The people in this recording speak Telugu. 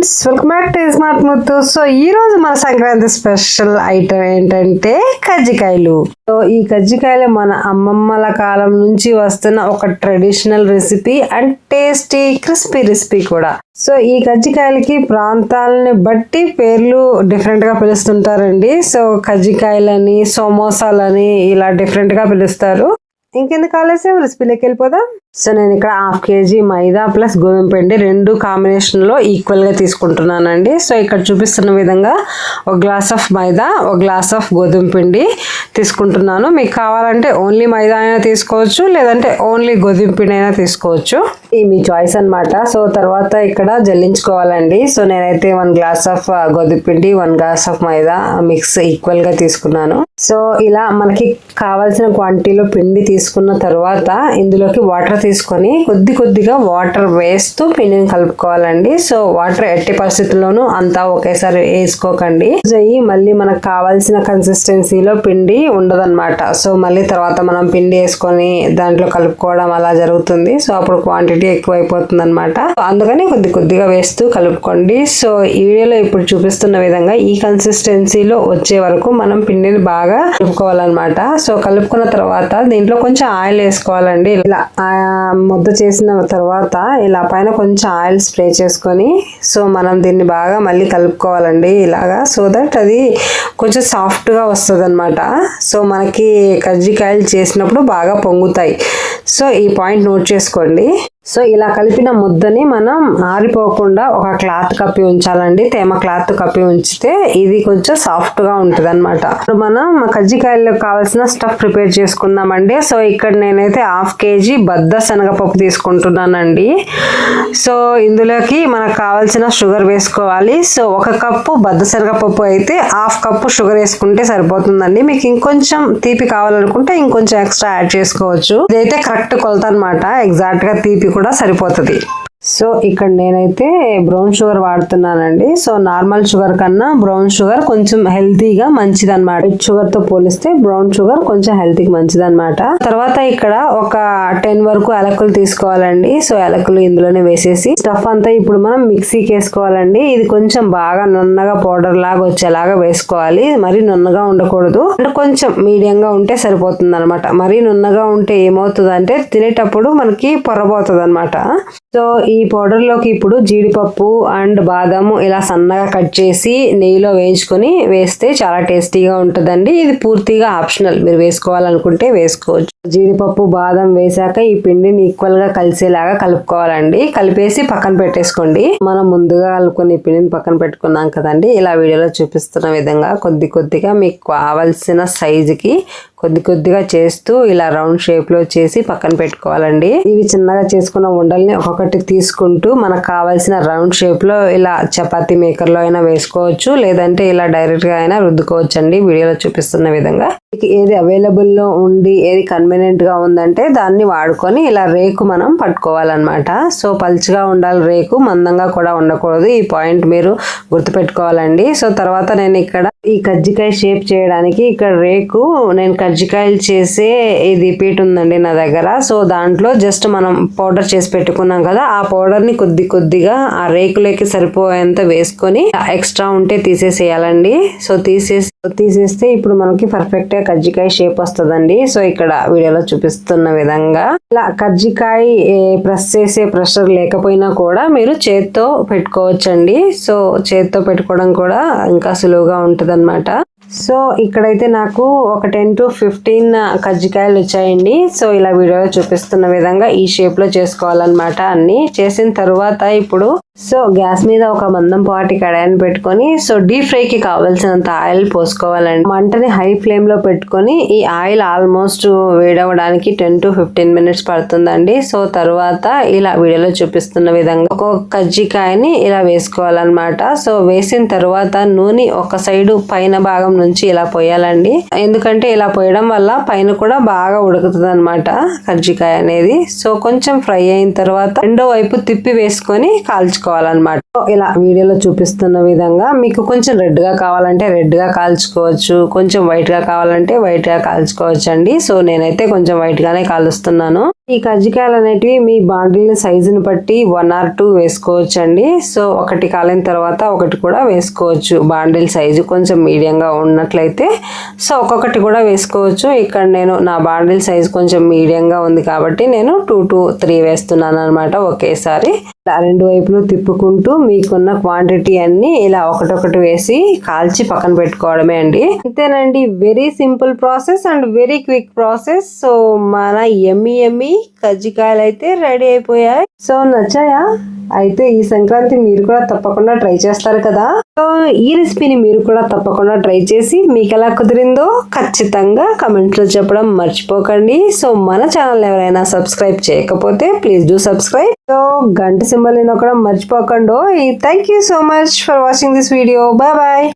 Friends welcome back to smart Muthu. So ఈ రోజు మన సంక్రాంతి స్పెషల్ ఐటమ్ ఏంటంటే కజ్జికాయలు. సో ఈ కజ్జికాయలు మన అమ్మమ్మల కాలం నుంచి వస్తున్న ఒక traditional recipe and tasty crispy recipe కూడా. సో ఈ కజ్జికాయలకి ప్రాంతాలని బట్టి పేర్లు డిఫరెంట్గా పిలుస్తుంటారండి. సో కజ్జికాయలని సమోసాలని ఇలా డిఫరెంట్గా పిలుస్తారు. ఇంకెందుకు ఆలస్యం? రెసిపీలోకి వెళ్ళిపోదాం. సో నేను ఇక్కడ హాఫ్ కేజీ మైదా ప్లస్ గోధుమ పిండి రెండు కాంబినేషన్లో ఈక్వల్గా తీసుకుంటున్నానండి. సో ఇక్కడ చూపిస్తున్న విధంగా ఒక గ్లాస్ ఆఫ్ మైదా ఒక గ్లాస్ ఆఫ్ గోధుమ పిండి తీసుకుంటున్నాను. మీకు కావాలంటే ఓన్లీ మైదా అయినా తీసుకోవచ్చు లేదంటే ఓన్లీ గోధుమ పిండి అయినా తీసుకోవచ్చు. ఇది మీ చాయిస్ అన్నమాట. సో తర్వాత ఇక్కడ జల్లించుకోవాలండి. సో నేనైతే వన్ గ్లాస్ ఆఫ్ గోధుమ పిండి one glass of maida mix ఈక్వల్గా తీసుకున్నాను. సో ఇలా మనకి కావాల్సిన క్వాంటిటీలో పిండి తీసుకున్న తర్వాత ఇందులోకి వాటర్ తీసుకొని కొద్ది కొద్దిగా వాటర్ వేస్తూ పిండిని కలుపుకోవాలండి. సో వాటర్ ఎట్టి పరిస్థితుల్లోనూ అంతా ఒకేసారి వేసుకోకండి. చెయ్యి మళ్ళీ మనకు కావాల్సిన కన్సిస్టెన్సీలో పిండి ఉండదన్నమాట. సో మళ్ళీ తర్వాత మనం పిండి వేసుకొని దాంట్లో కలుపుకోవడం అలా జరుగుతుంది. సో అప్పుడు క్వాంటిటీ ఎక్కువ అయిపోతుంది అనమాట అందుకని కొద్ది కొద్దిగా వేస్తూ కలుపుకోండి. సో ఈ వీడియోలో ఇప్పుడు చూపిస్తున్న విధంగా ఈ కన్సిస్టెన్సీలో వచ్చే వరకు మనం పిండిని బాగా కలుపుకోవాలన్నమాట. సో కలుపుకున్న తర్వాత దీంట్లో కొంచెం ఆయిల్ వేసుకోవాలండి. ఇలా ముద్ద చేసిన తర్వాత ఇలా పైన కొంచెం ఆయిల్ స్ప్రే చేసుకొని సో మనం దీన్ని బాగా మళ్ళీ కలుపుకోవాలండి ఇలాగా సో దట్ అది కొంచెం సాఫ్ట్గా వస్తుంది అనమాట సో మనకి కజ్జికాయలు చేసినప్పుడు బాగా పొంగుతాయి. సో ఈ పాయింట్ నోట్ చేసుకోండి. సో ఇలా కలిపిన ముద్దని మనం ఆరిపోకుండా ఒక క్లాత్ కప్పి ఉంచాలండి. తేమ క్లాత్ కప్పి ఉంచితే ఇది కొంచెం సాఫ్ట్గా ఉంటుంది అనమాట మనం కజ్జికాయల్లో కావాల్సిన స్టఫ్ ప్రిపేర్ చేసుకుందామండి. సో ఇక్కడ నేనైతే హాఫ్ కేజీ బద్ద శనగపప్పు తీసుకుంటున్నానండి. సో ఇందులోకి మనకు కావాల్సిన షుగర్ వేసుకోవాలి. సో ఒక కప్పు బద్ద శనగపప్పు అయితే హాఫ్ కప్పు షుగర్ వేసుకుంటే సరిపోతుందండి. మీకు ఇంకొంచెం తీపి కావాలనుకుంటే ఇంకొంచెం ఎక్స్ట్రా యాడ్ చేసుకోవచ్చు. ఇదైతే కరెక్ట్ కొలత అనమాట ఎగ్జాక్ట్గా తీపి కూడా సరిపోతుంది. సో ఇక్కడ నేనైతే బ్రౌన్ షుగర్ వాడుతున్నానండి. సో నార్మల్ షుగర్ కన్నా బ్రౌన్ షుగర్ కొంచెం హెల్తీగా మంచిది అనమాట వైట్ షుగర్తో పోలిస్తే బ్రౌన్ షుగర్ కొంచెం హెల్తీగా మంచిది అనమాట తర్వాత ఇక్కడ ఒక టెన్ వరకు యాలకులు తీసుకోవాలండి. సో యాలకులు ఇందులోనే వేసేసి స్టఫ్ అంతా ఇప్పుడు మనం మిక్సీకి వేసుకోవాలండి. ఇది కొంచెం బాగా నున్నగా పౌడర్ లాగా వచ్చేలాగా వేసుకోవాలి. మరీ నున్నగా ఉండకూడదు. అంటే కొంచెం మీడియంగా ఉంటే సరిపోతుంది అనమాట మరీ నున్నగా ఉంటే ఏమవుతుంది అంటే తినేటప్పుడు మనకి పొరబోతుంది అనమాట సో ఈ ఈ పౌడర్లోకి ఇప్పుడు జీడిపప్పు అండ్ బాదాము ఇలా సన్నగా కట్ చేసి నెయ్యిలో వేయించుకొని వేస్తే చాలా టేస్టీగా ఉంటుందండి. ఇది పూర్తిగా ఆప్షనల్. మీరు వేసుకోవాలనుకుంటే వేసుకోవచ్చు. జీడిపప్పు బాదం వేసాక ఈ పిండిని ఈక్వల్గా కలిసేలాగా కలుపుకోవాలండి. కలిపేసి పక్కన పెట్టేసుకోండి. మనం ముందుగా కలుపుకొని పిండిని పక్కన పెట్టుకున్నాం కదండి. ఇలా వీడియోలో చూపిస్తున్న విధంగా కొద్ది కొద్దిగా మీకు కావాల్సిన సైజుకి కొద్ది కొద్దిగా చేస్తూ ఇలా రౌండ్ షేప్లో చేసి పక్కన పెట్టుకోవాలండి. ఇవి చిన్నగా చేసుకున్న ఉండల్ని ఒక్కొక్కటి తీసుకుంటూ మనకు కావాల్సిన రౌండ్ షేప్లో ఇలా చపాతీ మేకర్లో అయినా వేసుకోవచ్చు. లేదంటే ఇలా డైరెక్ట్గా అయినా రుద్దుకోవచ్చు అండి వీడియోలో చూపిస్తున్న విధంగా. ఏది అవైలబుల్లో ఉండి ఏది కన్వీనియంట్గా ఉందంటే దాన్ని వాడుకొని ఇలా రేకు మనం పట్టుకోవాలన్నమాట. సో పల్చిగా ఉండాలి రేకు మందంగా కూడా ఉండకూడదు. ఈ పాయింట్ మీరు గుర్తుపెట్టుకోవాలండి. సో తర్వాత నేను ఇక్కడ ఈ కజ్జికాయ షేప్ చేయడానికి ఇక్కడ రేకు నేను కజ్జికాయలు చేసే ఇది పీట్ ఉందండి నా దగ్గర. సో దాంట్లో జస్ట్ మనం పౌడర్ చేసి పెట్టుకున్నాం కదా ఆ పౌడర్ని కొద్ది కొద్దిగా ఆ రేకులోకి సరిపోయేంత వేసుకొని ఎక్స్ట్రా ఉంటే తీసేసేయాలండి. సో తీసేసి తీసేస్తే ఇప్పుడు మనకి పర్ఫెక్ట్గా కజ్జికాయ షేప్ వస్తుందండి. సో ఇక్కడ వీడియోలో చూపిస్తున్న విధంగా ఇలా కజ్జికాయ ప్రెస్ చేసే ప్రెషర్ లేకపోయినా కూడా మీరు చేత్తో పెట్టుకోవచ్చండి. సో చేత్తో పెట్టుకోవడం కూడా ఇంకా సులువుగా ఉంటుంది సో ఇక్కడైతే నాకు ఒక టెన్ టు ఫిఫ్టీన్ కజ్జికాయలు వచ్చాయండి. సో ఇలా వీడియోలో చూపిస్తున్న విధంగా ఈ షేప్లో చేసుకోవాలన్నమాట అన్ని. చేసిన తర్వాత ఇప్పుడు సో గ్యాస్ మీద ఒక మందం పాటి కడాయిని పెట్టుకొని సో డీప్ ఫ్రై కి కావాల్సినంత ఆయిల్ పోసుకోవాలండి. మంటని హై ఫ్లేమ్లో పెట్టుకొని ఈ ఆయిల్ ఆల్మోస్ట్ వేడవడానికి టెన్ టు ఫిఫ్టీన్ మినిట్స్ పడుతుందండి. సో తర్వాత ఇలా వీడియోలో చూపిస్తున్న విధంగా ఒక కజ్జికాయని ఇలా వేసుకోవాలన్నమాట. సో వేసిన తర్వాత నూనె ఒక సైడు పైన భాగం నుంచి ఇలా పోయాలండి. ఎందుకంటే ఇలా పోయడం వల్ల పైన కూడా బాగా ఉడుకుతుంది అనమాట కజ్జికాయ అనేది. సో కొంచెం ఫ్రై అయిన తర్వాత రెండో వైపు తిప్పి వేసుకొని కాల్చు కాల్చుకోవాలన్నమాట ఇలా వీడియోలో చూపిస్తున్న విధంగా మీకు కొంచెం రెడ్గా కావాలంటే రెడ్గా కాల్చుకోవచ్చు కొంచెం వైట్గా కావాలంటే వైట్గా కాల్చుకోవచ్చు అండి సో నేనైతే కొంచెం వైట్గానే కాలుస్తున్నాను. ఈ కజ్జికాయలు అనేటివి మీ బాండిల్ సైజుని బట్టి వన్ ఆర్ టూ వేసుకోవచ్చు అండి సో ఒకటి కాలిన తర్వాత ఒకటి కూడా వేసుకోవచ్చు. బాండిల్ సైజు కొంచెం మీడియంగా ఉన్నట్లయితే. సో ఒక్కొక్కటి కూడా వేసుకోవచ్చు. ఇక్కడ నేను నా బాండిల్ సైజ్ కొంచెం మీడియంగా ఉంది కాబట్టి నేను టూ టూ త్రీ వేస్తున్నాను అనమాట ఒకేసారి రెండు వైపులు తిప్పుకుంటూ మీకున్న క్వాంటిటీ అన్ని ఇలా ఒకటొకటి వేసి కాల్చి పక్కన పెట్టుకోవడమే అండి. అంతేనండి. Very simple process and very quick process so మన ఎమ్మి ఎమ్మి కజ్జికాయలు అయితే రెడీ అయిపోయాయి. సో నచ్చాయా? అయితే ఈ సంక్రాంతి మీరు కూడా తప్పకుండా ట్రై చేస్తారు కదా? సో ఈ రెసిపీని మీరు కూడా తప్పకుండా ట్రై చేసి మీకు ఎలా కుదిరిందో ఖచ్చితంగా కమెంట్స్లో చెప్పడం మర్చిపోకండి. సో మన ఛానల్ ఎవరైనా సబ్స్క్రైబ్ చేయకపోతే ప్లీజ్ డూ సబ్స్క్రైబ్. సో గంట సింబల్ నొక్కడం మర్చిపోకండి. Thank you so much for watching this video. Bye bye.